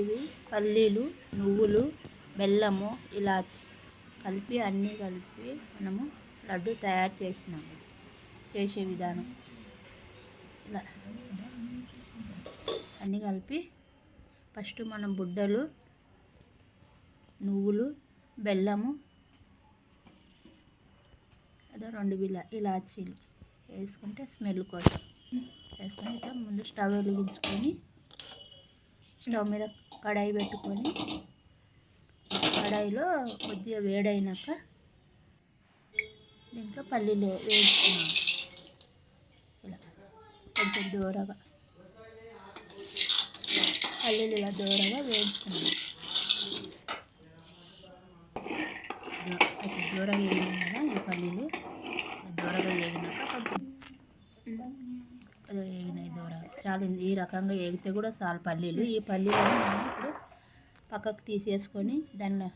ఇవి పల్లీలు నువ్వులు బెల్లము ఇలాచి. కలిపి అన్నీ కలిపి మనము లడ్డు తయారు చేసినాం. ఇది చేసే విధానం. ఇలా. అన్నీ కలిపి ఫస్ట్ మనం బుడ్డలు నువ్వులు బెల్లము ఏదో రెండు బిల్ల ఇలాచీలు వేసుకుంటే స్మెల్ కోసం. వేసుకొని ఇట్లా ముందు స్టవ్ వెలిగించుకొని స్టవ్ మీద కడాయి పెట్టుకొని కడాయిలో కొద్దిగా వేడైనాక దీంట్లో పల్లీలు వేసుకున్నాం ఇలా కొంచెం దూరగా పల్లీలు ఇలా దూరగా వేసుకున్నాం అయితే దూరగా వేగినాయి కదా ఈ పల్లీలు. దూరగా వేగినాక కొంచెం వేగినాయి దూర. చాలింది ఈ రకంగా వేగితే కూడా చాలు పల్లీలు. ఈ పల్లీలను మనం ఇప్పుడు పక్కకు తీసేసుకొని దాని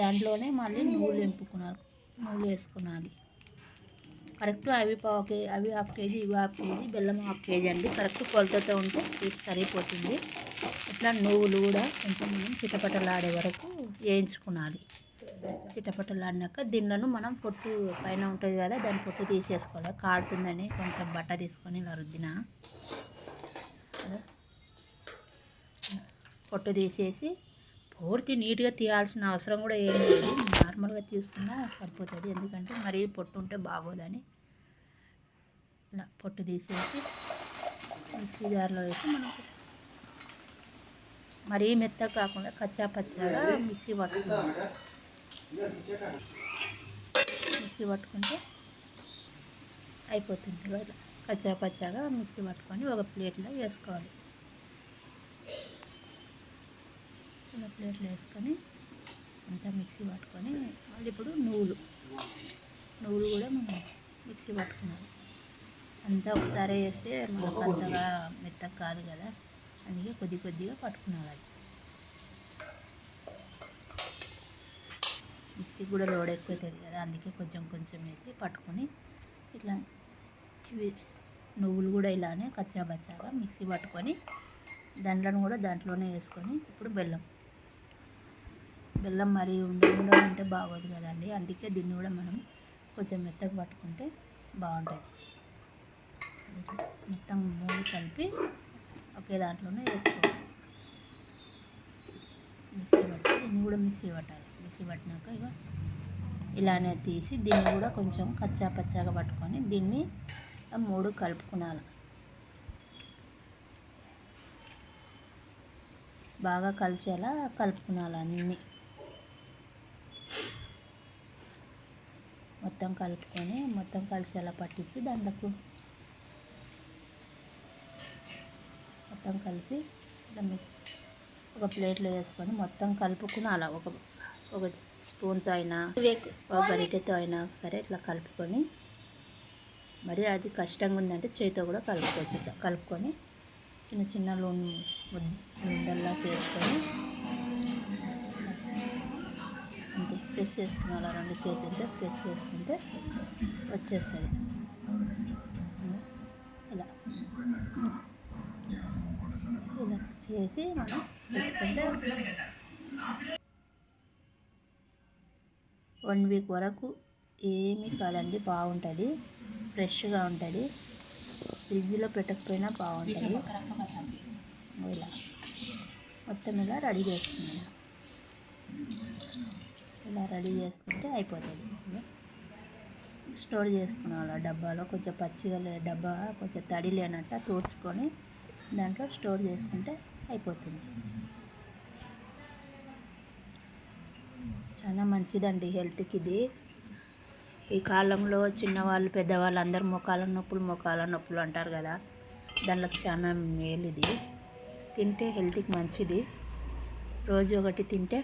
దాంట్లోనే మళ్ళీ నువ్వులు నింపుకున్నారు నువ్వులు వేసుకోవాలి కరెక్ట్ అవి పావు కేజీ అవి హాఫ్ కేజీ ఇవి హాఫ్ కేజీ బెల్లం హాఫ్ కేజీ అండి. కరెక్ట్ కొలతతో ఉంటే స్వీట్ సరిపోతుంది. ఇట్లా నువ్వులు కూడా కొంచెం మనం చిటపటలాడే వరకు వేయించుకోవాలి చిటపటలాడినాక దీనిలను మనం పొట్టు పైన ఉంటుంది కదా దాని పొట్టు తీసేసుకోవాలి. కాడుతుందని కొంచెం బట్ట తీసుకొని ఇలా రుద్దిన. పొట్టు తీసేసి పూర్తి నీట్గా తీయాల్సిన అవసరం కూడా ఏం లేదు. నార్మల్గా తీసుకున్నా సరిపోతుంది. ఎందుకంటే మరీ పొట్టు ఉంటే బాగోదని. ఇలా పొట్టు తీసేసి మిక్సీ జార్లో వేసి మనకు మరీ మెత్తగా కాకుండా కచ్చా పచ్చగా మిక్సీ పట్టుకోవాలి మిక్సీ పట్టుకుంటే అయిపోతుంది ఇలా పచ్చాగా మిక్సీ పట్టుకొని ఒక ప్లేట్లో వేసుకోవాలి. ఇలా ప్లేట్లో వేసుకొని అంతా మిక్సీ పట్టుకొని మళ్ళీ ఇప్పుడు నువ్వులు. నువ్వులు కూడా మనం మిక్సీ పట్టుకున్నాం. అంతా ఒకసారి వేస్తే మనకు అంతగా మెత్తగా కాదు కదా. అందుకే కొద్ది కొద్దిగా పట్టుకున్నాం అది. మిక్సీ కూడా లోడ్ ఎక్కువవుతుంది కదా అందుకే కొంచెం కొంచెం వేసి పట్టుకొని ఇట్లా ఇవి నువ్వులు కూడా ఇలానే కచ్చా బచ్చాగా మిక్సీ పట్టుకొని దండ్లను కూడా దాంట్లోనే వేసుకొని ఇప్పుడు బెల్లం. బెల్లం మరి ఉండ ఉండ ఉంటే బాగోదు కదండి అందుకే దీన్ని కూడా మనం కొంచెం మెత్తగా పట్టుకుంటే బాగుంటుంది. మొత్తం మూడు కలిపి ఒకే దాంట్లోనే వేసుకోవాలి. మిక్సీ పట్టి దీన్ని కూడా మిక్సీ పట్టాలి. మిక్సీ పట్టినాక ఇక ఇలానే తీసి దీన్ని కూడా కొంచెం కచ్చా పచ్చాగా పట్టుకొని దీన్ని మూడు కలుపుకున్నాను బాగా కలిసేలా కలుపుకున్నాను అన్నీ. మొత్తం కలుపుకొని మొత్తం కలిసేలా పట్టించి దాంట్లో మొత్తం కలిపి ఇలా మిక్స్ ఒక ప్లేట్లో వేసుకొని మొత్తం కలుపుకుని అలా ఒక ఒక స్పూన్తో అయినా ఒక గరిటెతో అయినా సరే ఇట్లా కలుపుకొని మరి అది కష్టంగా ఉందంటే చేతితో కూడా కలుపుకోవచ్చు. కలుపుకొని చిన్న చిన్న ఉండల్లా చేసుకొని అంతే. ప్రెస్ చేసుకుని అలా రెండు చేతులతో ప్రెస్ చేసుకుంటే వచ్చేస్తుంది ఇలా. ఇలా చేసి మనం పెట్టుకుంటే వన్ వీక్ వరకు ఏమీ కాదండి బాగుంటుంది. ఫ్రెష్గా ఉంటుంది. ఫ్రిడ్జ్లో పెట్టకపోయినా బాగుంటుంది. ఇలా. మొత్తం ఇలా రెడీ చేసుకున్నాను. ఇలా రెడీ చేసుకుంటే అయిపోతుంది. స్టోర్ చేసుకున్నాను డబ్బాలో. కొంచెం పచ్చిగా లే డబ్బా కొంచెం తడి లేనట్టు తూడ్చుకొని దాంట్లో స్టోర్ చేసుకుంటే అయిపోతుంది. చాలా మంచిదండి హెల్త్కి ఇది. ఈ కాలంలో చిన్నవాళ్ళు పెద్దవాళ్ళు అందరు మొకాల నొప్పులు మొకాల నొప్పులు అంటారు కదా దానిలోకి చాలా మేలు ఇది తింటే హెల్త్కి మంచిది. రోజు ఒకటి తింటే